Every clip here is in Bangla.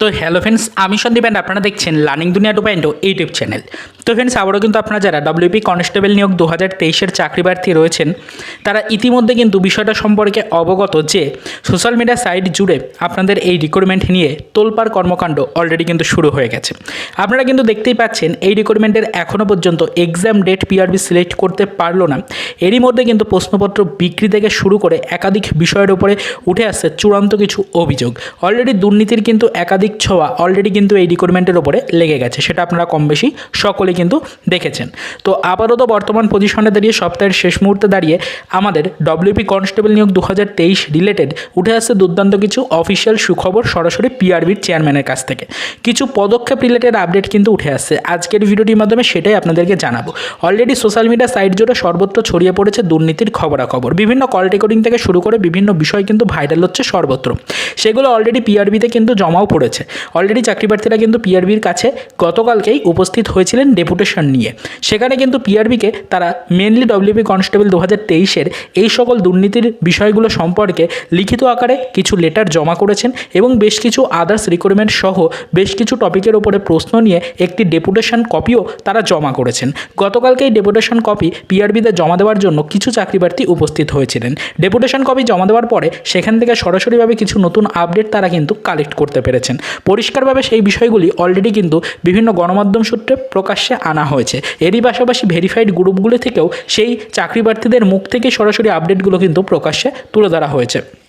তো হ্যালো ফ্রেন্ডস আমি সন্দীপ অ্যান্ড আপনারা দেখছেন learning Duniya two point YouTube channel তো ফ্রেন্ডস আবারও কিন্তু আপনারা যারা ডব্লিউপি কনস্টেবল নিয়োগ দু হাজার তেইশের চাকরি প্রার্থী রয়েছেন, তারা ইতিমধ্যে কিন্তু বিষয়টা সম্পর্কে অবগত যে সোশ্যাল মিডিয়া সাইট জুড়ে আপনাদের এই রিক্রুটমেন্ট নিয়ে তোলপাড় কর্মকাণ্ড অলরেডি কিন্তু শুরু হয়ে গেছে। আপনারা কিন্তু দেখতেই পাচ্ছেন, এই রিক্রুটমেন্টের এখনও পর্যন্ত এক্সাম ডেট পিআরবি সিলেক্ট করতে পারল না। এরই মধ্যে কিন্তু প্রশ্নপত্র বিক্রি থেকে শুরু করে একাধিক বিষয়ের উপরে উঠে আসছে চূড়ান্ত কিছু অভিযোগ। অলরেডি দুর্নীতির কিন্তু একাধিক ছোঁয়া অলরেডি কিন্তু এই রিক্রুটমেন্টের ওপরে লেগে গেছে, সেটা আপনারা কম বেশি সকলে কিন্তু দেখেছেন। তো আপাতত বর্তমান পজিশনে দাঁড়িয়ে সপ্তাহের শেষ মুহূর্তে দাঁড়িয়ে আমাদের ডব্লিউপি কনস্টেবল নিয়োগ দু হাজার তেইশ রিলেটেড উঠে আসছে দুর্দান্ত কিছু অফিসিয়াল সুখবর সরাসরি পিআরবির চেয়ারম্যানের কাছ থেকে। কিছু পদক্ষেপ রিলেটেড আপডেট কিন্তু উঠে আসছে। আজকের ভিডিওটির মাধ্যমে সেটাই আপনাদেরকে জানাব। অলরেডি সোশ্যাল মিডিয়া সাইট জুড়ে সর্বত্র ছড়িয়ে পড়েছে দুর্নীতির খবরাখবর। বিভিন্ন কল রেকর্ডিং থেকে শুরু করে বিভিন্ন বিষয় কিন্তু ভাইরাল হচ্ছে সর্বত্র। সেগুলো অলরেডি পিআরবিতে কিন্তু জমাও পড়েছে। অলরেডি চাকরি প্রার্থীরা কিন্তু পিআরবির কাছে গতকালকেই উপস্থিত হয়েছিলেন ডেপুটেশন নিয়ে। সেখানে কিন্তু পিআরবিকে তারা মেনলি ডব্লিউপি কনস্টেবল দু হাজার তেইশের এই সকল দুর্নীতির বিষয়গুলো সম্পর্কে লিখিত আকারে কিছু লেটার জমা করেছেন এবং বেশ কিছু আদার্স রিক্রুটমেন্ট সহ বেশ কিছু টপিকের ওপরে প্রশ্ন নিয়ে একটি ডেপুটেশন কপিও তারা জমা করেছেন। গতকালকেই ডেপুটেশন কপি পিআরবিতে জমা দেওয়ার জন্য কিছু চাকরি প্রার্থী উপস্থিত হয়েছিলেন। ডেপুটেশন কপি জমা দেওয়ার পরে সেখান থেকে সরাসরিভাবে কিছু নতুন আপডেট তারা কিন্তু কালেক্ট করতে পেরেছেন। পরিষ্কারভাবে সেই বিষয়গুলি অলরেডি কিন্তু বিভিন্ন গণমাধ্যম সূত্রে প্রকাশ্যে আনা হয়েছে। এরই পাশাপাশি ভেরিফাইড গ্রুপগুলি থেকেও সেই চাকরি প্রার্থীদের মুখ থেকে সরাসরি আপডেটগুলো কিন্তু প্রকাশ্যে তুলে ধরা হয়েছে।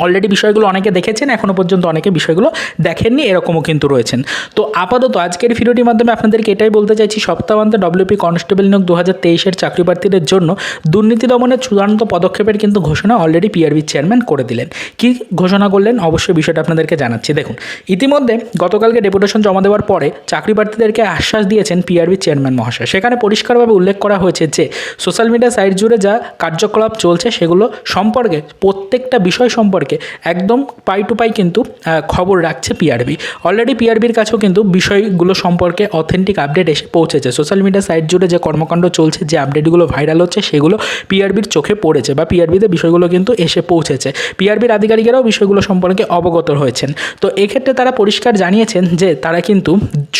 অলরেডি বিষয়গুলো অনেকে দেখেছেন এখনও পর্যন্ত অনেকে বিষয়গুলো দেখেননি, এরকমও কিন্তু রয়েছেন। তো আপাতত আজকের ভিডিওটির মাধ্যমে আপনাদেরকে এটাই বলতে চাইছি, সপ্তাহান্তে ডব্লিউপি কনস্টেবল নিয়োগ দু হাজার তেইশের চাকরি প্রার্থীদের জন্য দুর্নীতি দমনের চূড়ান্ত পদক্ষেপের কিন্তু ঘোষণা অলরেডি পিআরবি চেয়ারম্যান করে দিলেন। কি ঘোষণা করলেন? অবশ্যই বিষয়টা আপনাদেরকে জানাচ্ছি। দেখুন, ইতিমধ্যে গতকালকে ডেপুটেশন জমা দেওয়ার পরে চাকরি প্রার্থীদেরকে আশ্বাস দিয়েছেন পিআরবি চেয়ারম্যান মহাশয়। সেখানে পরিষ্কারভাবে উল্লেখ করা হয়েছে যে সোশ্যাল মিডিয়া সাইট জুড়ে যা কার্যকলাপ চলছে, সেগুলো সম্পর্কে প্রত্যেকটা বিষয় সম্পর্কে একদম পাই টু পাই কিন্তু খবর রাখছে পিআরবি অলরেডি পিআরবির কাছেও কিন্তু বিষয়গুলো সম্পর্কে অথেন্টিক আপডেট এসে পৌঁছেছে। সোশ্যাল মিডিয়া সাইট জুড়ে যে কর্মকাণ্ড চলছে, যে আপডেটগুলো ভাইরাল হচ্ছে, সেগুলো পিআরবির চোখে পড়েছে বা পিআরবিতে বিষয়গুলো কিন্তু এসে পৌঁছেছে। পিআরবির আধিকারিকেরাও বিষয়গুলো সম্পর্কে অবগত হয়েছেন তো এক্ষেত্রে তারা পরিষ্কার জানিয়েছেন যে, তারা কিন্তু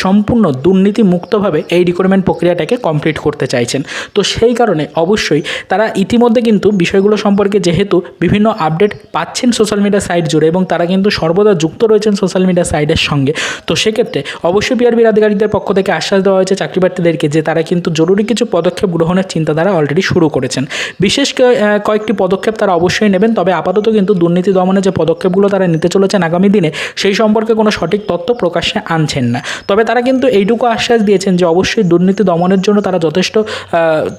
সম্পূর্ণ দুর্নীতি মুক্তভাবে এই রিক্রুটমেন্ট প্রক্রিয়াটাকে কমপ্লিট করতে চাইছেন। তো সেই কারণে অবশ্যই তারা ইতিমধ্যে কিন্তু বিষয়গুলো সম্পর্কে যেহেতু বিভিন্ন আপডেট পাচ্ছেন সোশ্যাল মিডিয়া সাইট জুড়ে এবং তারা কিন্তু সর্বদা যুক্ত রয়েছেন সোশ্যাল মিডিয়া সাইটের সঙ্গে। তো সেক্ষেত্রে অবশ্যই পিআরবির আধিকারিকদের পক্ষ থেকে আশ্বাস দেওয়া হয়েছে চাকরি প্রার্থীদেরকে যে তারা কিন্তু জরুরি কিছু পদক্ষেপ গ্রহণের চিন্তাধারা অলরেডি শুরু করেছেন। বিশেষ কয়েকটি পদক্ষেপ তারা অবশ্যই নেবেন, তবে আপাতত কিন্তু দুর্নীতি দমনে যে পদক্ষেপগুলো তারা নিতে চলেছেন আগামী দিনে, সেই সম্পর্কে কোনো সঠিক তথ্য প্রকাশ্যে আনছেন না। তবে তারা কিন্তু এইটুকু আশ্বাস দিয়েছেন যে অবশ্যই দুর্নীতি দমনের জন্য তারা যথেষ্ট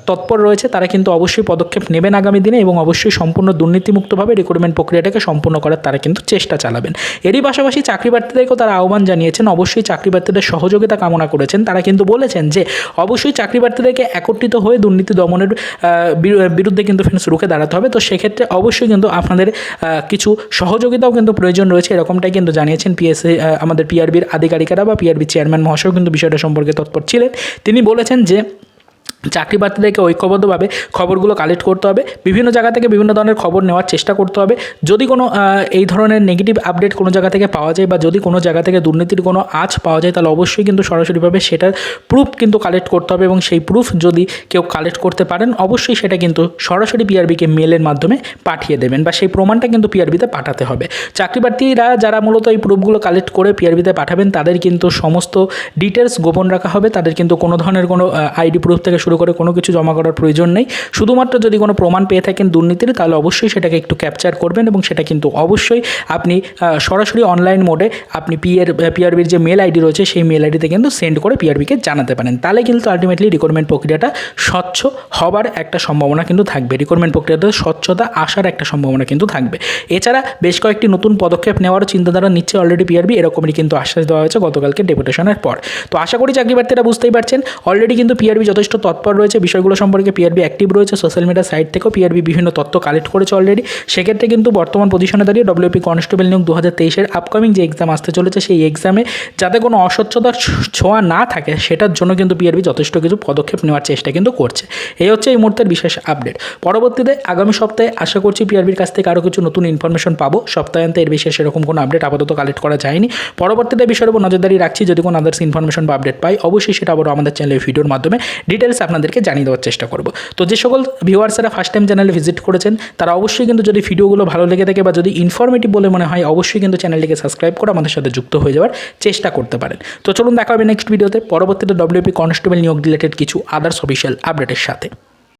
তৎপর রয়েছে, তারা কিন্তু অবশ্যই পদক্ষেপ নেবেন আগামী দিনে এবং অবশ্যই সম্পূর্ণ দুর্নীতিমুক্তভাবে রিক্রুটমেন্ট প্রক্রিয়াটাকে সম্পূর্ণ করার তারা কিন্তু চেষ্টা চালাবেন। এরই পাশাপাশি চাকরি প্রার্থীদেরকেও তারা আহ্বান জানিয়েছেন। অবশ্যই চাকরি প্রার্থীদের সহযোগিতা কামনা করেছেন। তারা কিন্তু বলেছেন যে, অবশ্যই চাকরি প্রার্থীদেরকে একত্রিত হয়ে দুর্নীতি দমনের বিরু- বিরুদ্ধে কিন্তু ফ্রেন্ডস রুখে দাঁড়াতে হবে। তো সেক্ষেত্রে অবশ্যই কিন্তু আপনাদের কিছু সহযোগিতাও কিন্তু প্রয়োজন রয়েছে। এরকমটাই কিন্তু জানিয়েছেন পিএসসি আমাদের পিআরবির আধিকারিকেরা বা পিআরবি চেয়ারম্যান মহাশয় কিন্তু বিষয়টা সম্পর্কে তৎপর ছিলেন। তিনি বলেছেন যে চাকরি প্রার্থীদেরকে ঐক্যবদ্ধভাবে খবরগুলো কালেক্ট করতে হবে। বিভিন্ন জায়গা থেকে বিভিন্ন ধরনের খবর নেওয়ার চেষ্টা করতে হবে। যদি কোনো এই ধরনের নেগেটিভ আপডেট কোনো জায়গা থেকে পাওয়া যায় বা যদি কোনো জায়গা থেকে দুর্নীতির কোনো আঁচ পাওয়া যায়, তাহলে অবশ্যই কিন্তু সরাসরিভাবে সেটার প্রুফ কিন্তু কালেক্ট করতে হবে এবং সেই প্রুফ যদি কেউ কালেক্ট করতে পারেন, অবশ্যই সেটা কিন্তু সরাসরি পিআরবিকে মেলের মাধ্যমে পাঠিয়ে দেবেন বা সেই প্রমাণটা কিন্তু পিআরবিতে পাঠাতে হবে। চাকরি প্রার্থীরা যারা মূলত এই প্রুফগুলো কালেক্ট করে পিআরবিতে পাঠাবেন, তাদের কিন্তু সমস্ত ডিটেলস গোপন রাখা হবে। তাদের কিন্তু কোনো ধরনের কোনো আইডি প্রুফ থেকে শুরু করে কোনো কিছু জমা করার প্রয়োজন নেই। শুধুমাত্র যদি কোনো প্রমাণ পেয়ে থাকেন দুর্নীতির, তাহলে অবশ্যই সেটাকে একটু ক্যাপচার করবেন এবং সেটা কিন্তু অবশ্যই আপনি সরাসরি অনলাইন মোডে আপনি পিএর পিআরবির যে মেল আইডি রয়েছে, সেই মেল আইডিতে কিন্তু সেন্ড করে পিআরবিকে জানাতে পারেন। তাহলে কিন্তু আলটিমেটলি রিক্রুটমেন্ট প্রক্রিয়াটা স্বচ্ছ হবার একটা সম্ভাবনা কিন্তু থাকবে। রিক্রুটমেন্ট প্রক্রিয়াতে স্বচ্ছতা আসার একটা সম্ভাবনা কিন্তু থাকবে। এছাড়া বেশ কয়েকটি নতুন পদক্ষেপ নেওয়ারও চিন্তাধারা নিচ্ছে অলরেডি পিআরবি এরকমই কিন্তু আশ্বাস দেওয়া হয়েছে গতকালকে ডেপুটেশনের পর। তো আশা করি চাকরি প্রার্থীরা বুঝতেই পারছেন অলরেডি কিন্তু পিআরবি যথেষ্ট তৎপর তৎপর রয়েছে, বিষয়গুলো সম্পর্কে পিআরবি অ্যাক্টিভ রয়েছে সোশ্যাল মিডিয়া সাইট থেকেও পিআরবি বিভিন্ন তথ্য কালেক্ট করেছে অলরেডি সেক্ষেত্রে কিন্তু বর্তমান পজিশনে দাঁড়িয়ে ডব্লিউপি কনস্টেবল নিয়োগ দু হাজার তেইশের আপকামিং যে এক্সাম আসতে চলেছে, সেই এক্সামে যাতে কোনো অস্বচ্ছতার ছোঁয়া না থাকে, সেটার জন্য কিন্তু পিআরবি যথেষ্ট কিছু পদক্ষেপ নেওয়ার চেষ্টা কিন্তু করছে। এই হচ্ছে এই মুহূর্তের বিশেষ আপডেট পরবর্তীতে আগামী সপ্তাহে আশা করছি পিআরবির কাছ থেকে আরও কিছু নতুন ইনফরমেশন পাবো। সপ্তাহান্তে এর বিশেষ এরকম কোনো আপডেট আপাতত কালেক্ট করা যায়নি। পরবর্তীতে বিষয়ের উপর নজরদারি রাখছি। যদি কোনো আদার্স ইনফরমেশন বা আপডেট পাই, অবশ্যই সেটা আবারও আমাদের চ্যানেলের ভিডিওর মাধ্যমে। ডিটেলস আপনাদেরকে জানিয়ে দেওয়ার চেষ্টা করব। তো যে সকল ভিউয়ার্সরা ফার্স্ট টাইম চ্যানেলে ভিজিট করেছেন, তারা অবশ্যই কিন্তু যদি ভিডিওগুলো ভালো লেগে থাকে বা যদি ইনফরমেটিভ বলে মনে হয়, অবশ্যই কিন্তু চ্যানেলটিকে সাবস্ক্রাইব করে আমাদের সাথে যুক্ত হয়ে যাওয়ার চেষ্টা করতে পারেন। তো চলুন দেখা হবে নেক্সট ভিডিওতে পরবর্তীতে ডব্লিউপি কনস্টেবল নিয়োগ রিলেটেড কিছু আদার্স অফিসিয়াল আপডেটের সাথে।